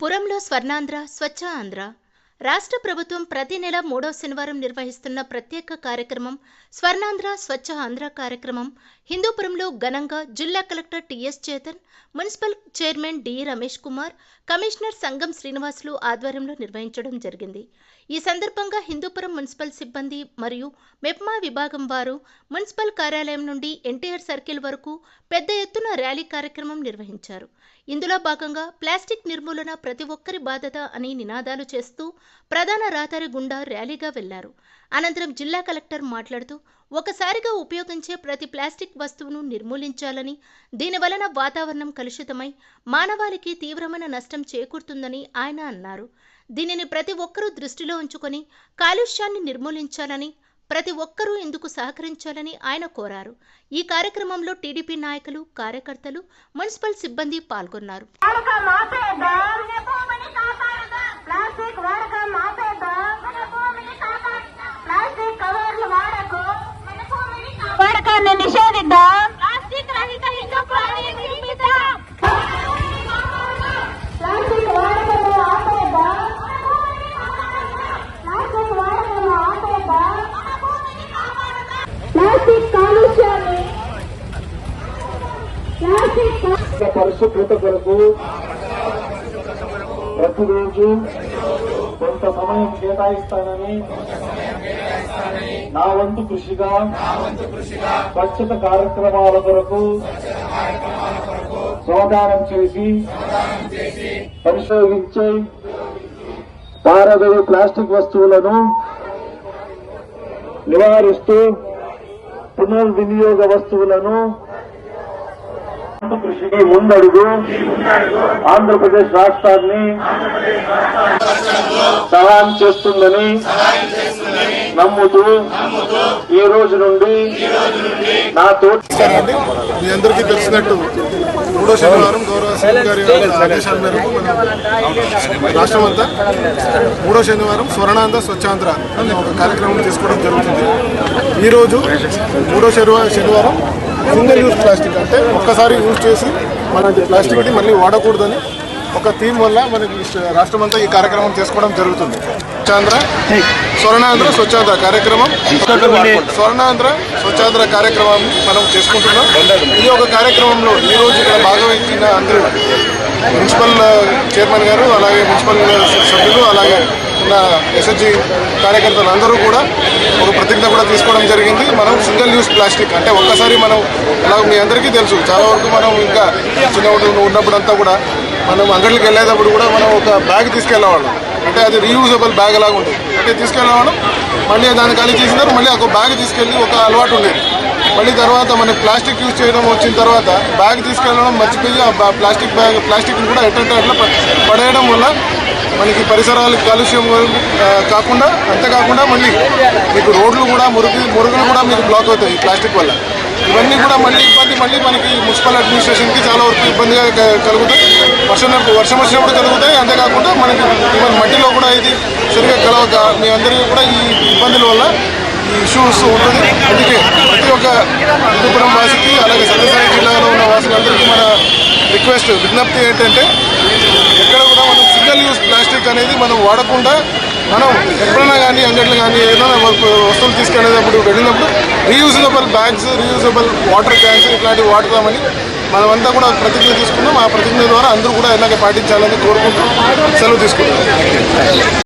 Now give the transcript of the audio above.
పురంలో స్వర్ణాంధ్ర స్వచ్ఛ ఆంధ్ర. రాష్ట్ర ప్రభుత్వం ప్రతి నెల మూడో శనివారం నిర్వహిస్తున్న ప్రత్యేక కార్యక్రమం స్వర్ణాంధ్ర స్వచ్ఛ ఆంధ్ర కార్యక్రమం. హిందూపురంలో ఘనంగా జిల్లా collector TS Chetan municipal chairman D. Ramesh Kumar commissioner Sangam Srinivasulu ఆధ్వర్యంలో నిర్వహించడం జరిగింది. ఈ సందర్భంగా హిందూపురం మున్సిపల్ సిబ్బంది మరియు మెప్మా విభాగం వారు మున్సిపల్ కార్యాలయం నుండి ఎన్టీఆర్ సర్కిల్ వరకు పెద్ద ఎత్తున ర్యాలీ కార్యక్రమం నిర్వహించారు. ఇందులో భాగంగా ప్లాస్టిక్ నిర్మూలన ప్రతి ఒక్కరి బాధ్యత అని నినాదాలు చేస్తూ ప్రధాన రహదారి గుండా ర్యాలీగా వెళ్ళారు. అనంతరం జిల్లా కలెక్టర్ మాట్లాడుతూ ఒకసారిగా ఉపయోగించే ప్రతి ప్లాస్టిక్ వస్తువును నిర్మూలించాలని దీనివలన వాతావరణం కలుషితమై మానవాళికి తీవ్రమైన నష్టం చేకూరుతుందని ఆయన అన్నారు. దీనిని ప్రతి ఒక్కరూ దృష్టిలో ఉంచుకొని కాలుష్యాన్ని నిర్మూలించాలని ప్రతి ఒక్కరూ ఇందుకు సహకరించాలని ఆయన కోరారు. ఈ కార్యక్రమంలో టీడీపీ నాయకులు కార్యకర్తలు మున్సిపల్ సిబ్బంది పాల్గొన్నారు. నిషేధిద్దాం. పరిశుభ్రత కొరకు ప్రతిరోజు కొంత సమయం కేటాయిస్తానని నా వంతు కృషిగా స్వచ్ఛత కార్యక్రమాల కొరకు సోదానం చేసి పరిశోధించే పారదవి ప్లాస్టిక్ వస్తువులను నివారిస్తూ పునర్వినియోగ వస్తువులను ఈ ముందడుగు ఆంధ్రప్రదేశ్ రాష్ట్రాన్ని సహాయం చేస్తుందని నమ్ముతూ ఈ రోజు నుండి నా తోటి మీ అందరికీ తెలిసినట్టు మూడో శనివారం గౌరవ సీఎం గారి ఆదేశాల మేరకు మన రాష్ట్రం అంతా మూడో శనివారం స్వర్ణాంధ్ర స్వచ్ఛాంధ్ర అనే ఒక కార్యక్రమం తీసుకోవడం జరుగుతుంది. ఈరోజు మూడో శనివారం సింగిల్ యూజ్ ప్లాస్టిక్ అంటే ఒక్కసారి యూజ్ చేసి మన ప్లాస్టిక్ని మళ్ళీ వాడకూడదని ఒక థీమ్ వల్ల మనకి రాష్ట్రం అంతా ఈ కార్యక్రమం చేసుకోవడం జరుగుతుంది. స్వచ్ఛాంధ్ర స్వర్ణాంధ్ర స్వచ్ఛాంధ్ర కార్యక్రమం. స్వర్ణాంధ్ర స్వచ్ఛాంధ్ర కార్యక్రమాన్ని మనం చేసుకుంటున్నాం. ఇది ఒక కార్యక్రమంలో ఈ రోజు ఇక్కడ భాగవహించిన అందరూ. మున్సిపల్ చైర్మన్ గారు అలాగే మున్సిపల్ సభ్యులు అలాగే ఉన్న ఎస్ఎస్జి కార్యకర్తలు అందరూ కూడా ఒక ప్రతిజ్ఞ కూడా తీసుకోవడం జరిగింది. మనం సింగిల్ యూస్ ప్లాస్టిక్ అంటే ఒక్కసారి మనం అలా మీ అందరికీ తెలుసు చాలా వరకు మనం ఇంకా చిన్న ఉన్నప్పుడు అంతా కూడా మనం అంగడికి వెళ్ళేటప్పుడు కూడా మనం ఒక బ్యాగ్ తీసుకెళ్ళేవాళ్ళం. అంటే అది రీయూజబుల్ బ్యాగ్ లాగా ఉంటుంది. అంటే తీసుకెళ్ళేవాళ్ళం మళ్ళీ దాన్ని ఖాళీ చేసిన మళ్ళీ ఒక బ్యాగ్ తీసుకెళ్ళి ఒక అలవాటు ఉండేది. మళ్ళీ తర్వాత మనకి ప్లాస్టిక్ యూజ్ చేయడం వచ్చిన తర్వాత బ్యాగ్ తీసుకెళ్ళడం మర్చిపోయి ఆ ప్లాస్టిక్ బ్యాగ్ ప్లాస్టిక్ కూడా ఎట్ట అట్లా పడేయడం వల్ల మనకి పరిసరాలకు కాలుష్యం కాకుండా అంతేకాకుండా మళ్ళీ మీకు రోడ్లు కూడా మురుగు మురుగులు కూడా మీకు బ్లాక్ అవుతాయి ప్లాస్టిక్ వల్ల. ఇవన్నీ కూడా మళ్ళీ ఇబ్బంది మళ్ళీ మనకి మున్సిపల్ అడ్మినిస్ట్రేషన్కి చాలా వరకు ఇబ్బందిగా కలుగుతాయి. వర్షం వర్షం వచ్చినప్పుడు కలుగుతాయి అంతేకాకుండా మనకి ఈవెన్ మట్టిలో కూడా ఇది సరిగ్గా కలవక మీ అందరికీ కూడా ఈ ఇబ్బందుల వల్ల ఈ ఇష్యూస్ ఉంటుంది. అందుకే ప్రతి ఒక్క హిందూపురం వాసికి అలాగే సత్యసాయి జిల్లాలో ఉన్న వాసులందరికీ మన రిక్వెస్ట్ విజ్ఞప్తి ఏంటంటే ఎక్కడ కూడా మనం సింగిల్ యూజ్ ప్లాస్టిక్ అనేది మనం వాడకుండా మనం ఎప్పుడైనా కానీ అంగట్లు కానీ ఏదైనా వస్తువులు తీసుకెళ్ళేటప్పుడు వెళ్ళినప్పుడు reusable bags reusable water cans ఇట్లాంటివి వాడతామని మనమంతా కూడా ప్రతిజ్ఞ తీసుకున్నాం. ఆ ప్రతిజ్ఞ ద్వారా అందరూ కూడా ఇలాగే పాటించాలని కోరుకుంటూ సెలవు తీసుకుంటాం